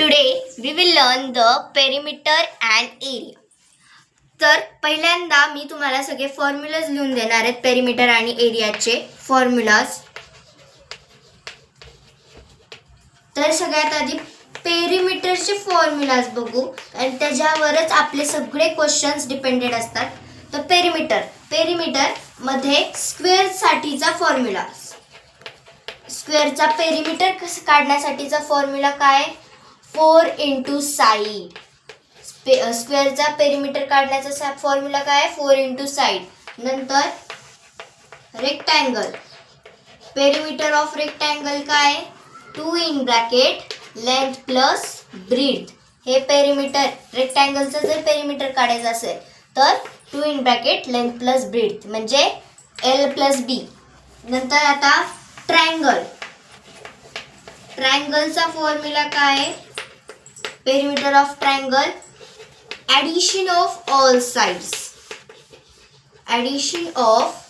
Today we will learn the perimeter and area तर पहिल्यांदा मी तुम्हाला सगळे फॉर्म्युलाज लिहून देणार आहेत पेरिमीटर आणि एरियाचे फॉर्म्युलाज तर सगळ्यात आधी पेरिमीटरचे फॉर्म्युलाज बघू. आणि त्याच्यावरच आपले सगळे क्वेश्चन्स डिपेंडेड असतात. तर पेरिमीटर पेरिमीटरमध्ये स्क्वेअरसाठीचा फॉर्म्युला स्क्वेअरचा पेरिमीटर कसं काढण्यासाठीचा फॉर्म्युला काय? फोर इंटू साईड स्पे स्क्वेअरचा पेरिमीटर काढण्याचा सा फॉर्म्युला काय फोर इंटू साईड नंतर रेक्टँगल पेरिमीटर ऑफ रेक्टँगल काय two in bracket length plus breadth हे पेरिमीटर रेक्टँगलचं जर पेरिमीटर काढायचं असेल तर two in bracket length plus breadth म्हणजे एल प्लस बी नंतर आता ट्रँगल ट्रँगलचा फॉर्म्युला काय आहे? Perimeter of triangle. Addition of all sides. Addition of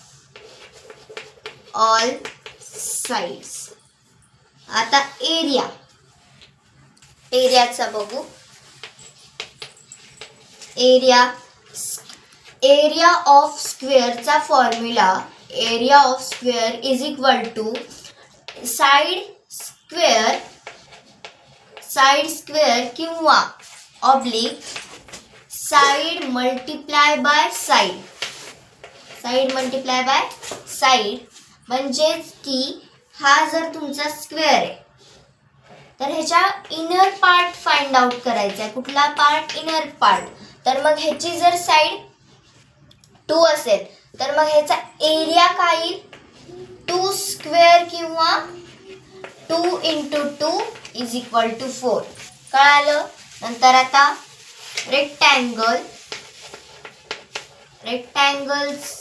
all sides. आता एरिया एरियाचा बघू. Area area of स्क्वेअरचा formula area of square is equal to side square side square किंवा oblique side multiply by side side multiply by side म्हणजेच की हा जर तुमचा square आहे तर ह्याच्या इनर पार्ट फाइंड आउट करायचा आहे. कुठला पार्ट इनर पार्ट तर मग ह्याची जर साईड टू असेल तर मग ह्याचा एरिया काय येईल? टू स्क्वेअर किंवा two into two is equal to four कळालं? नंतर आता rectangle rectangle's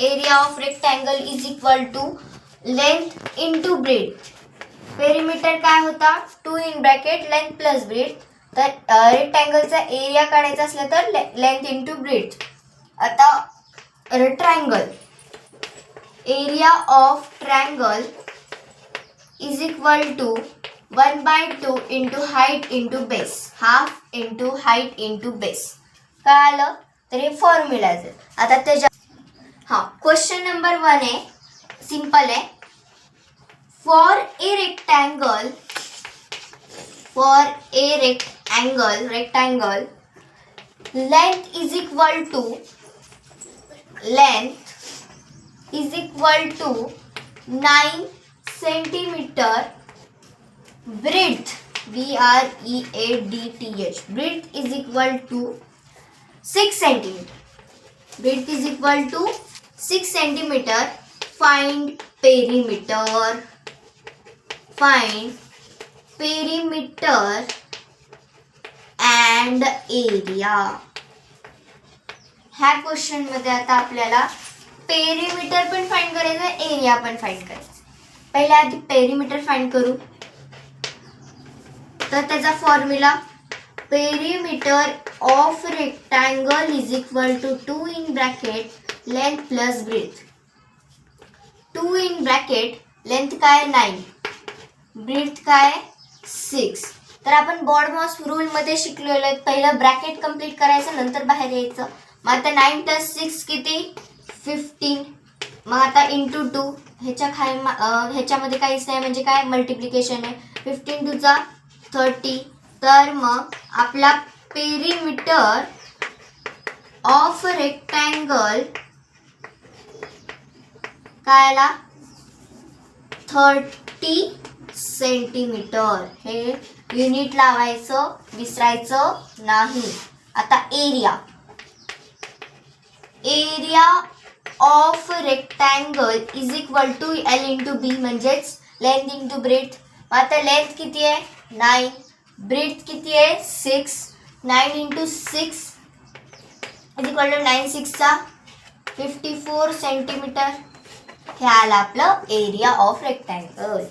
area of rectangle is equal to length into breadth perimeter काय होता? Two in bracket length plus breadth तर रेक्टँगलचा एरिया काढायचा असला तर लेंथ इंटू ब्रेड आता triangle area of triangle is equal to one by two into height into base half into height into base. काय आलं तर हे फॉर्म्युलाज आता त्याच्या हां क्वेश्चन नंबर वन आहे. सिंपल आहे. For a rectangle for a rectangle rectangle length is equal to length is equal to nine centimetre breadth b R E A D T H breadth is equal to six centimetre breadth is equal to six centimetre find perimeter find perimeter and area ह्या क्वेश्चनमध्ये आता आपल्याला perimeter पण find करायचं area पण find करायचं. पहिल्या आधी पेरीमीटर फाईंड करू. तर त्याचा formula perimeter of rectangle is equal to two in bracket length plus breadth two in bracket length काय? नाईन ब्रीथ काय? सिक्स तर आपण बॉड मॉस रूलमध्ये शिकलेलो आहे. पहिलं ब्रॅकेट कंप्लीट करायचं नंतर बाहेर यायचं. मग आता नाईन प्लस सिक्स किती? फिफ्टीन मग आता इंटू टू ह्याच्या खाली ह्याच्यामध्ये काहीच नाही. म्हणजे काय? मल्टिप्लिकेशन आहे. फिफ्टीन टूचा थर्टी. तर मग आपला पेरीमीटर ऑफ रेक्टँगल काय आला थर्टी सेंटीमीटर हे युनिट लावायचं विसरायचं नाही. आता area area of rectangle is equal to L into B म्हणजेच लेंथ इंटू ब्रेथ आता लेंथ किती आहे? नाईन. ब्रेथ किती आहे? Six. Nine into six is equal to nine सिक्सचा. Fifty four centimetre हे आलं आपलं एरिया ऑफ रेक्टँगल